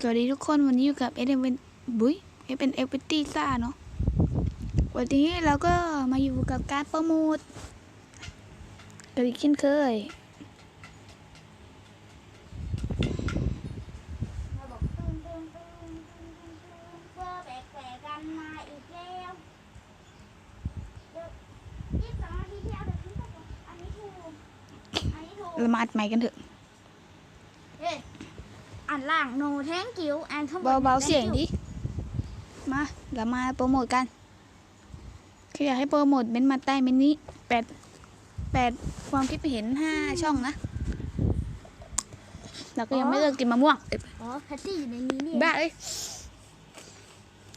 สวัสดีทุกคนวันนี้อยู่กับเอเดนบุ้ยเอเป็นเอฟวิตี้ซ่าเนาะวันนี้เราก็มาอยู่กับการโปรโมทกันอีกเช่นเคยเรามาอัดใหม่กันเถอะานล่าง no thank you อ่านข้างบน เบา thank ๆเสียง you ดิ มาเรามาโปรโมทกันใครอยากให้โปรโมทเม้นต์มาใต้เม้นต์นี้แปดแปดความคิดเห็นห้าช่องนะ เราก็ยังไม่เลิกกินมะม่วงเอ้ยอ๋อแพตตี้อยู่ในนี้นี่บ้าเอ้ย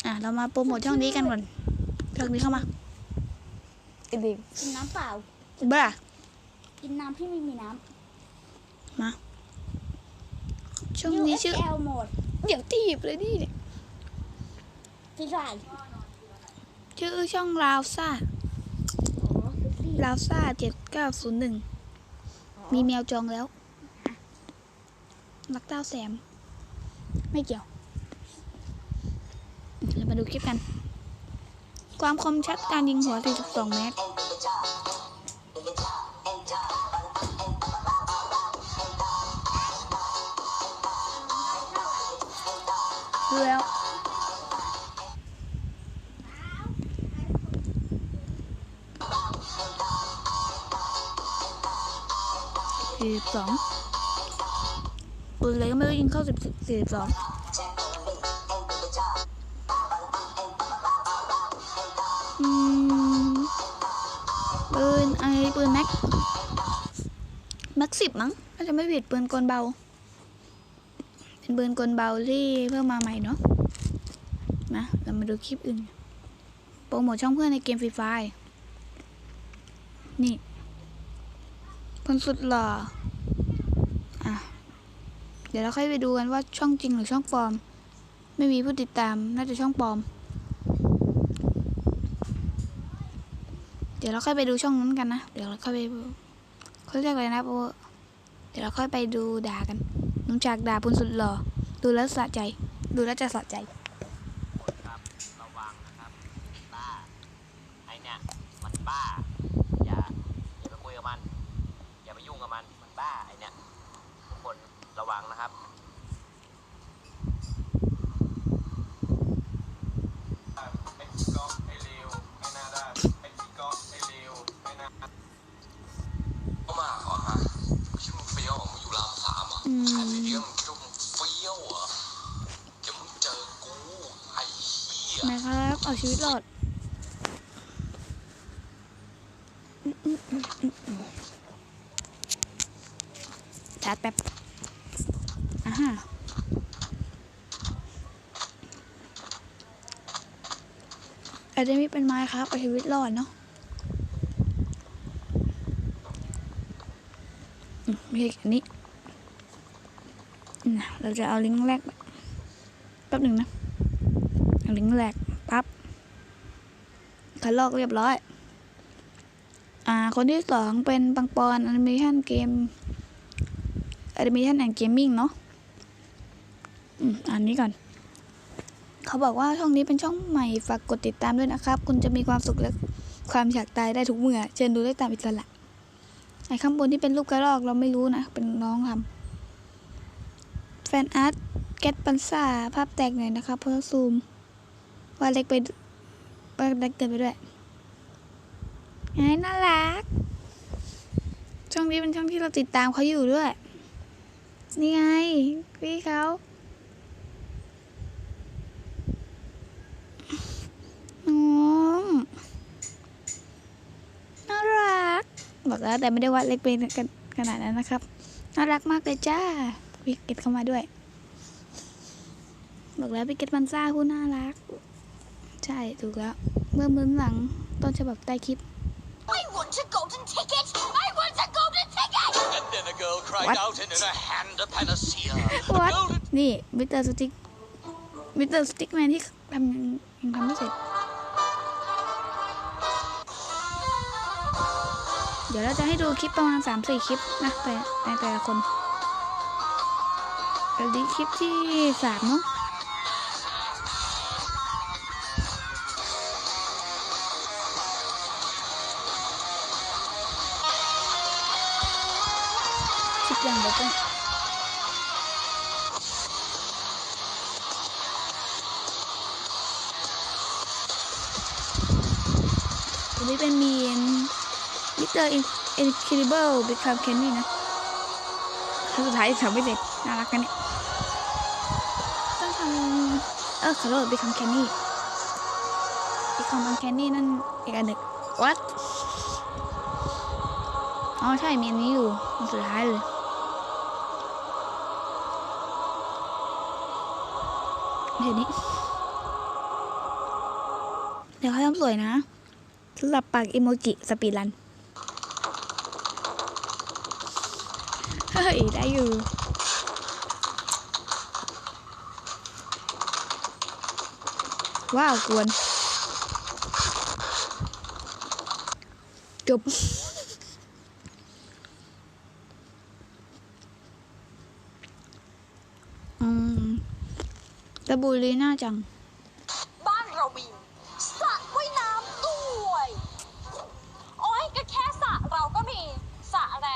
อะ เรามาโปรโมทช่องนี้กันก่อนช่องนี้เข้ามาไอ้เด็กกินน้ำเปล่า บ้า กินน้ำที่ไม่มีน้ ช่องำนี้ชื่อ USL โหมดเดี๋ยวตีบเลยดิเนี่ยฟรีไฟชื่อช่องราวซ่าอ๋อฟรีราวซ่าเจ็ดเก้าศูนย์หนึ่งมีแมวจองแล้วรักเต้าแซมไม่เกี่ยวเรามาดูคลิปกัน ความคมชัดการยิงหัว42เมตร ดูแล้วสี่สิบสองปืนอะไรก็ไม่รู้ยิงเข้าสิบสี่สิบสองปืนไอปืนแม็กแม็กสิบมั้งถ้าจะไม่ผิดปืนกลเบา เป็นปืนกลเบาที่เพิ่มมาใหม่เนาะนะเรามาดูคลิปอื่น โปรโมทช่องเพื่อนในเกมฟรีไฟนี่คนสุดหล่ออะ เดี๋ยวเราค่อยไปดูกันว่าช่องจริงหรือช่องปลอม ไม่มีผู้ติดตามน่าจะช่องปลอม เดี๋ยวเราค่อยไปดูช่องนั้นกันนะ เดี๋ยวเราค่อยไปเขาเรียกอะไรนะโปเดี๋ยวเราค่อยไปดูด่ากัน น้องจากด่าพุนสุดหล่อดูแล้วสะใจ ดูแล้วจะสะใจ สามเรอะอืมแค่นี้มึงคิดว่ามึงเฟี้ยวอเดี๋ยวมึงเจอกูไอ้เหี้ยนะครับ เอาชีวิตรอดชาร์จแป๊บอ่าฮะอาจจะมีเป็นไม้ครับ เอาชีวิตรอดเนาะไม่ใช่อันนี้ นะเราจะเอาลิงก์แรกแป๊บหนึ่งนะเอาลิงก์แรกปั๊บคัดลอกเรียบร้อย อ่า คนที่สองเป็นปังปอนแอนิเมชันเกมแอนิเมชันแอนเกมมิ่งเนาะอืมอันนี้ก่อน เขาบอกว่าช่องนี้เป็นช่องใหม่ฝากกดติดตามด้วยนะครับ คุณจะมีความสุขและความอยากตายได้ทุกเมื่อ เชิญดูได้ตามอิสระไอ้ข้างบนที่เป็นรูปกระรอกเราไม่รู้นะ เป็นน้องทำ แฟนอาร์ตแก๊สปันซ่าภาพแตกหน่อยนะครับเพื่อซูมว่าเล็กไปว่าเล็กเกินไปด้วยไงน่ารัก ช่องนี้เป็นช่องที่เราติดตามเขาอยู่ด้วย นี่ไง พี่เขาน้องน่ารัก บอกแล้วแต่ไม่ได้ว่าเล็กไปขนาดนั้นนะครับ น่ารักมากเลยจ้า วิกเก็ตเข้ามาด้วย บอกแล้วพี่เกตมันซ่าผู้น่ารัก ใช่ถูกแล้ว เมื่อมือหลังต้นฉบับใต้คลิป I want a golden ticket I want a golden ticket And then a girl cried What? out and in her hand a panacea What? Golden นี่มิสเตอร์สติ๊กมิสเตอร์สติ๊กแมนที่ทำยังยังทำไม่เสร็จเดี๋ยวเราจะให้ดูคลิปประมาณ 3-4 คลิปนะแต่ในแต่ละคน อันนี้คลิปที่สามเนาะคลิปย่างเดียวกันอันนี้เป็นมีนมิสเตอร์อินคิริเบิลบิ๊กคัมเคนนี่นะั้งสุดท้ายทำไม่เสร็จน่ารักกันเนี่ย ออขอโทษไปคำแคนนี่อีกคำแคนนี่นั่นอีกอันหนึ่ง what อ๋อใช่มีอันนี้อยู่อันสุดท้ายเลยเดี๋ยวนี้ เดี๋ยวเขาทำสวยนะสำหรับปากอิโมจิสปีรัน เฮ้ย ได้อยู่ ว้าวกวน จบ อืมตะบูลีน่าจัง บ้านเรามีสระว่ายน้ำด้วย โอ้ยก็แค่สระเราก็มีสระอะไร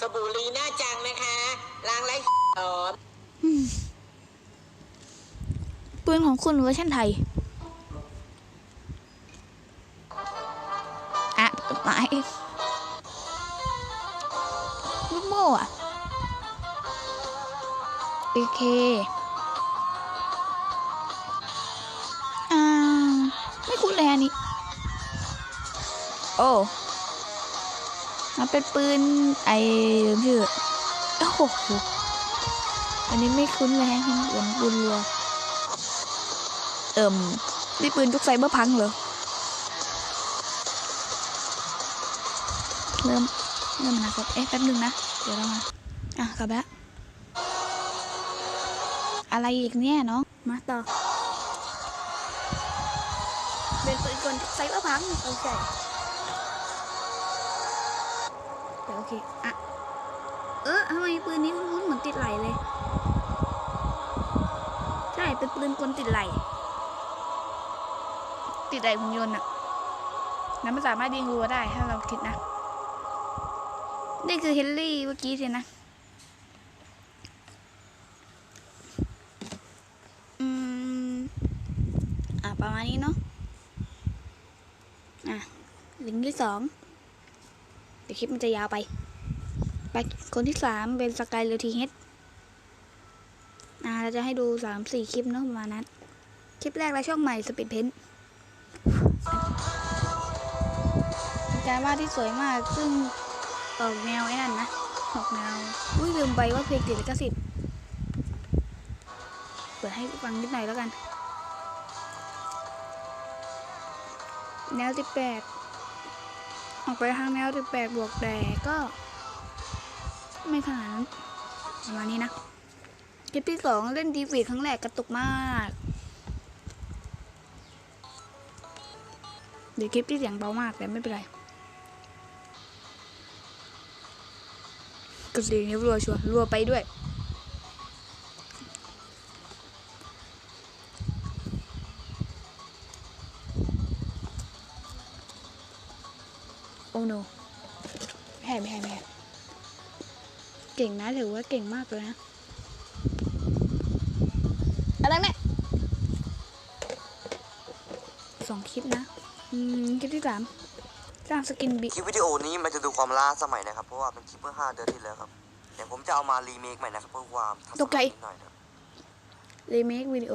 สบู่ลีน่าจังนะคะล้างไรหอม ปืนของคุณเวอร์ชันไทย ลูกโม่อะโอเคอ่าไม่คุ้นเลยอันนี้ โอ้มันเป็นปืนไอ้ลืมชื่อโอ้โหอันนี้ไม่คุ้นเลยฮะเหมือนปืนรัวเอิ่มนี่ปืนยุคไซเบอร์พังเหรอ เริ่มเริ่มนะครับเอ๊ะแป๊บนึงนะ เดี๋ยวเรามา อะกลับแล้ว อะไรอีกเนี่ยน้อง มาต่อ เป็นปืนกลยุคไซเบอร์พังโอเคเดี๋ยวโอเค อะ เออทำไมปืนนี้คุ้นๆเหมือนติดไหลเลย ใช่ เป็นปืนกลติดไหล ติดไหลหุ่นยนต์อะแล้วมันสามารถยิงรัวได้ถ้าเราคิดนะ นี่คือเฮนรี่เมื่อกี้สินะ อืม อะ ประมาณนี้เนาะ อะ ลิงที่สองเดี๋ยวคลิปมันจะยาวไป ไป คนที่สามเป็นสกายเลทีเฮดอ่าเราจะให้ดูสามสี่คลิปเนาะประมาณนั้น คลิปแรกและช่องใหม่สปีดเพนเป็นการวาดที่สวยมาก ซึ่ง ออกแนวไอ้นั่นนะออกแนวอุ้ยลืมไปว่าเพลงติดลิขสิทธิ์เปิดให้ฟังนิดหน่อยแล้วกัน แนวที่แปดออกไปทางแนวที่แปดบวกแต่ก็ ไม่ขนาดนั้นประมาณนี้นะคลิปที่สองเล่นดีฟีดครั้งแรกกระตุกมากเดี๋ยวคลิปที่เสียงเบามากแต่ไม่เป็นไร ระสีนี้รัวชัวรัวไปด้วย โอ้โนไม่ใช่ไม่ใช่ไม่ใช่เก่งนะถือว่าเก่งมากเลยนะอะไรเนี่สองคลิปนะ อืม คลิปที่สาม สร้างสกินบิคลิปวิดีโอนี้มันจะดูความล้าสมัยนะครับ เพราะว่าเป็นคลิปเมื่อ5เดือนที่แล้วครับเดี๋ยวผมจะเอามารีเมคใหม่นะครับเพื่อความทันสตกใจมัยนิดหน่อยนะครับรีเมควิดีโอ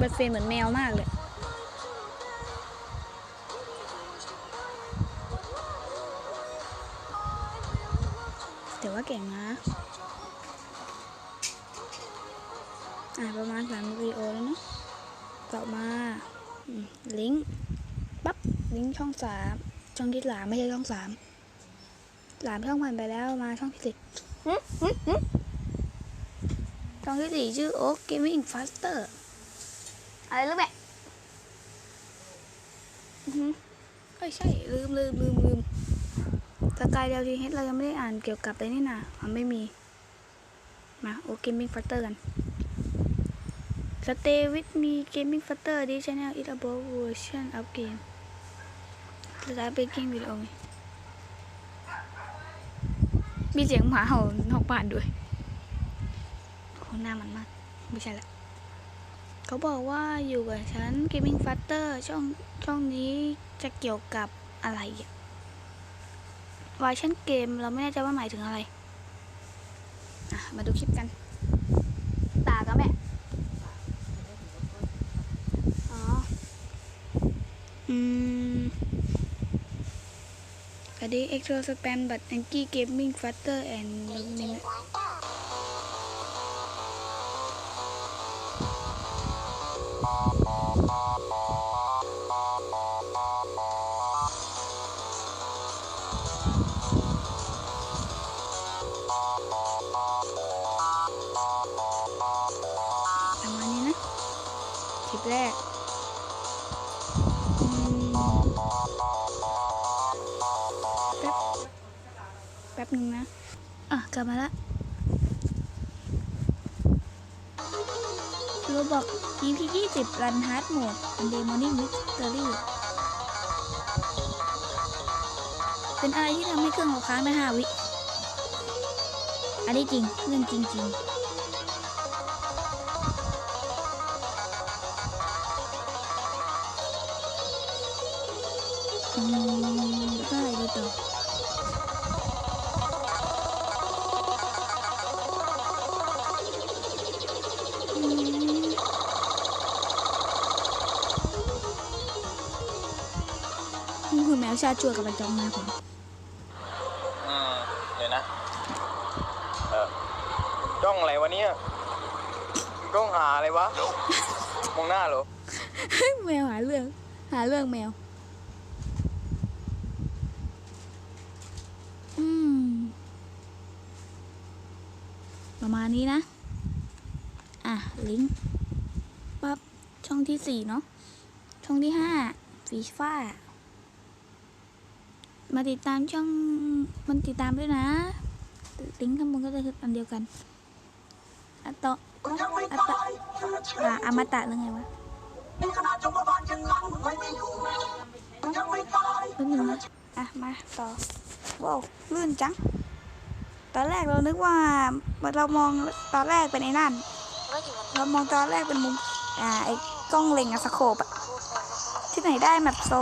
บัตเฟรมเหมือนแมวมากเลยแต่ว่าเก่งนะ อ่าประมาณสามวีโอแล้วเนาะต่อมาลิงก์ปั๊บลิงก์ช่องสามช่องที่สามไม่ใช่ช่องสามสามช่องผ่านไปแล้วมาช่องที่สี่หึหึหึช่องที่สี่ชื่อโอ๊กเกมมิ่งฟาสเตอร์ อะไรลูกแม่อือหือเอ้ยใช่ ลืมลืมลืมลืมสกายเดลทีเฮดเรายังไม่ได้อ่านเกี่ยวกับอะไรนี่นะมันไม่มี มา โอเกมมิ่งฟัตเตอร์กัน Stay with me gaming factor this channel is about version of game Start breaking video ไงมีเสียงหมาเห่านอกบ้านด้วยโหหน้ามันมาก ไม่ใช่ละ เขาบอกว่าอยู่กับฉัน Gaming Factor ช่องช่องนี้จะเกี่ยวกับอะไรวายชั่นเกมเราไม่แน่ใจว่าหมายถึงอะไร มาดูคลิปกัน ตากับแม่อ๋อ อืมกระดี extra spam but anki gaming factor and lumina ประ ป๊บนึงนะ อะ กลับมาละโรบอก EP 20 Run Hard Mode and Day Morning Mystery เป็นอะไรที่ทำให้เครื่องเราค้างได้5วิ อันนี้จริง เรื่องจริงจริงๆอืมแล้วก็อะไรดีต่อ คือแมวชาชัวกับประจองมาผมอืมเดี๋ยวนะ เออจ้องอะไรวะเนี่ยจ้องหาอะไรวะ มองหน้าเหรอ แมวหาเรื่อง หาเรื่องแมว อืม ประมาณนี้นะ อะ ลิงก์ปั๊บ ช่องที่สี่เนาะ ช่องที่ห้าฟีฟ้า มาติดตามช่องมันติดตามด้วยนะลิงก์ข้างบนก็จะคืออันเดียวกันอะต่ออะตะอะอมตะหรือไงวะแป๊บนึงนะอะมาต่อว้าวลื่นจัง ตอนแรกเรานึกว่าเรามองตอนแรกเป็นไอ้นั่น เรามองตอนแรกเป็นมุมอ่าไอ้กล้องเล็งอะสโคปอะที่ไหนได้แมปโซ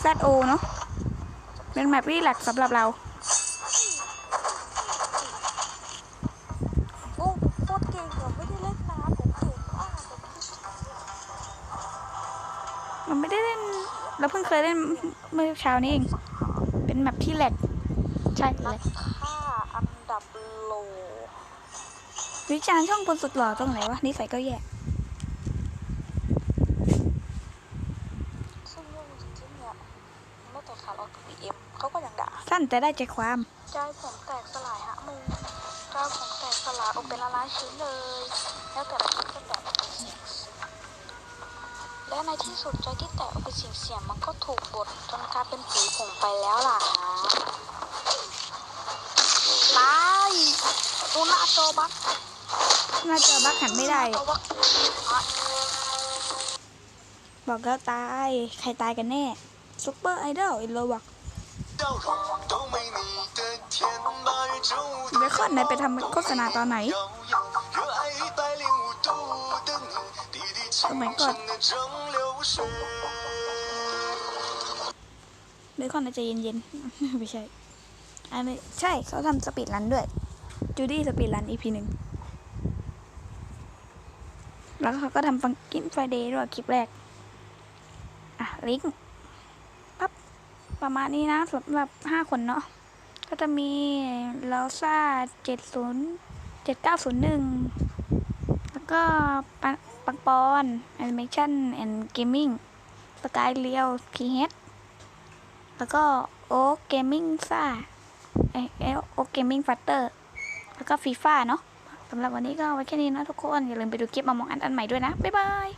แซดโอเนาะ เป็นแมปรีแลกซ์สำหรับเราโอ้โคตรเก่งเหรอไม่ได้เล่นน้ำผมเก่งมากผมมันไม่ได้เล่นเราเพิ่งเคยเล่นเมื่อเช้านี้เอง เป็นแมปที่แลกใช่แลกค่าอันดับโลวิจารณ์ช่องคนสุดหล่อตรงไหนวะนิสัยก็แย่ ซึ่งเรื่องจริงๆเนี่ยเมื่อ แต่ขาดออกจากบีเอ็มเขาก็ยังด่า สั้นแต่ได้ใจความใจผมแตกสลายฮะมึงใจผมแตกสลายออกเป็นละล้านชิ้นเลย แล้วแต่ละชิ้นก็แตกออกเป็นเสียงและในที่สุดใจที่แตกออกเป็นเสียงเสียงมันก็ถูกบดจนกลายเป็นผีผงไปแล้วล่ะฮะตายดูหน้าจอบักหน้าจอบักหันไม่ได้จอบักอะบอกแล้วตาย ใครตายกันแน่ ซูเปอร์ไอดอลอินโลวักเบคอนไหนไปทำโฆษณาตอนไหนสมัยก่อนเบคอนนายใจเย็นๆ ไม่ใช่อันนี้ใช่เขาทำสปีดรันด้วย จูดี้สปีดรันอีพีหนึ่งแล้วเขาก็ทำฟังกิ้นไฟเดย์ด้วยคลิปแรก อะ ลิงก์ ประมาณนี้นะสำหรับห้าคนเนาะก็จะมีลาซ่าเจ็ดศูนย์เจ็ดเก้าศูนย์หนึ่งแล้วก็ปังปอนแอนิเมชันแอนด์เกมมิ่งสกายเรียวคีเฮดแล้วก็โอ๊กเกมมิ่งซ่าเอ้ยโอ๊กเกมมิ่งฟัตเตอร์แล้วก็ฟีฟ่าเนาะสำหรับวันนี้ก็ไว้แค่นี้นะทุกคน อย่าลืมไปดูคลิปมามองอันอันใหม่ด้วยนะ บ๊ายบาย